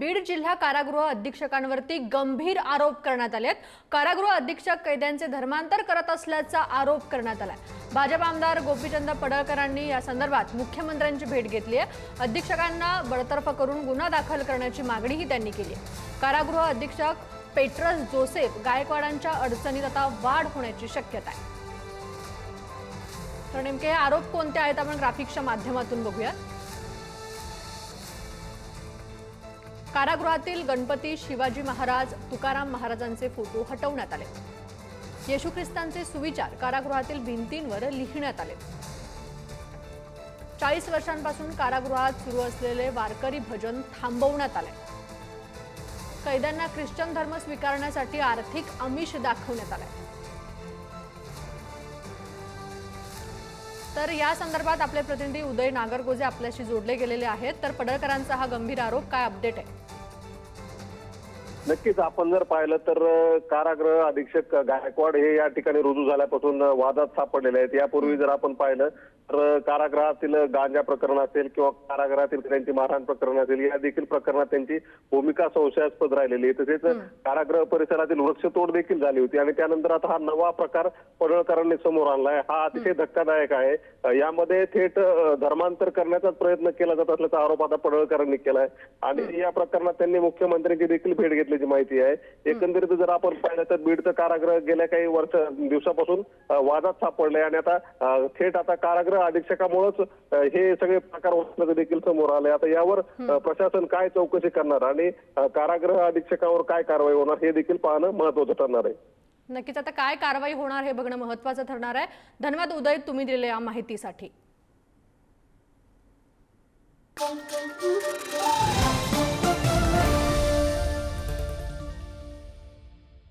बीड जिल्हा कारागृह अधीक्षकांवरती गंभीर आरोप करण्यात आले आहेत. कारागृह अधीक्षक कैद्यांचे धर्मांतर करत असल्याचा आरोप करण्यात आलाय. भाजप आमदार गोपीचंद पडळकरांनी या संदर्भात मुख्यमंत्र्यांची भेट घेतली आहे. अधीक्षकांना बडतर्फ करून गुन्हा दाखल करण्याची मागणीही त्यांनी केली आहे. कारागृह अधीक्षक पेट्रस जोसेफ गायकवाडांच्या अडचणीत आता वाढ होण्याची शक्यता आहे. तर नेमके हे आरोप कोणते आहेत आपण ग्राफिक्सच्या माध्यमातून बघूया कारागृहातील गणपती शिवाजी महाराज तुकाराम महाराजांचे फोटो हटवण्यात आले. येशू ख्रिस्तांचे सुविचार कारागृहातील भिंतींवर लिहिण्यात आले. चाळीस वर्षांपासून कारागृहात सुरू असलेले वारकरी भजन थांबवण्यात आले. कैद्यांना ख्रिश्चन धर्म स्वीकारण्यासाठी आर्थिक आमिष दाखवण्यात आलं. तर या संदर्भात आपले प्रतिनिधी उदय नागरगोजे आपल्याशी जोडले गेलेले आहेत. तर पडळकरांचा हा गंभीर आरोप काय अपडेट आहे? नक्कीच आपण जर पाहिलं तर कारागृह अधीक्षक गायकवाड हे या ठिकाणी रुजू झाल्यापासून वादात सापडलेले आहेत. यापूर्वी जर आपण पाहिलं तर कारागृहातील गांजा प्रकरण असेल किंवा कारागृहातील त्यांची मारहाण प्रकरण असेल या देखील प्रकरणात त्यांची भूमिका संशयास्पद राहिलेली आहे. तसेच कारागृह परिसरातील वृक्षतोड देखील झाली होती आणि त्यानंतर आता हा नवा प्रकार पडळकरांनी समोर आणलाय. हा अतिशय धक्कादायक आहे. यामध्ये थेट धर्मांतर करण्याचाच प्रयत्न केला जात असल्याचा आरोप आता पडळकरांनी केलाय. आणि या प्रकरणात त्यांनी मुख्यमंत्र्यांची देखील भेट घेतल्याची माहिती आहे. एकंदरीत जर आपण पाहिलं तर बीडचं कारागृह गेल्या काही वर्ष दिवसापासून वादात सापडलंय आणि आता थेट आता कारागृह अधीक्षकामुळेच हे सगळे प्रकार देखील समोर आलंय आता यावर प्रशासन काय चौकशी करणार आणि कारागृह अधीक्षकावर काय कारवाई होणार हे देखील पाहणं महत्वाचं ठरणार आहे. नक्कीच आता काय कारवाई होणार हे बघणं महत्वाचं ठरणार आहे. धन्यवाद उदय तुम्ही दिलेल्या या माहितीसाठी.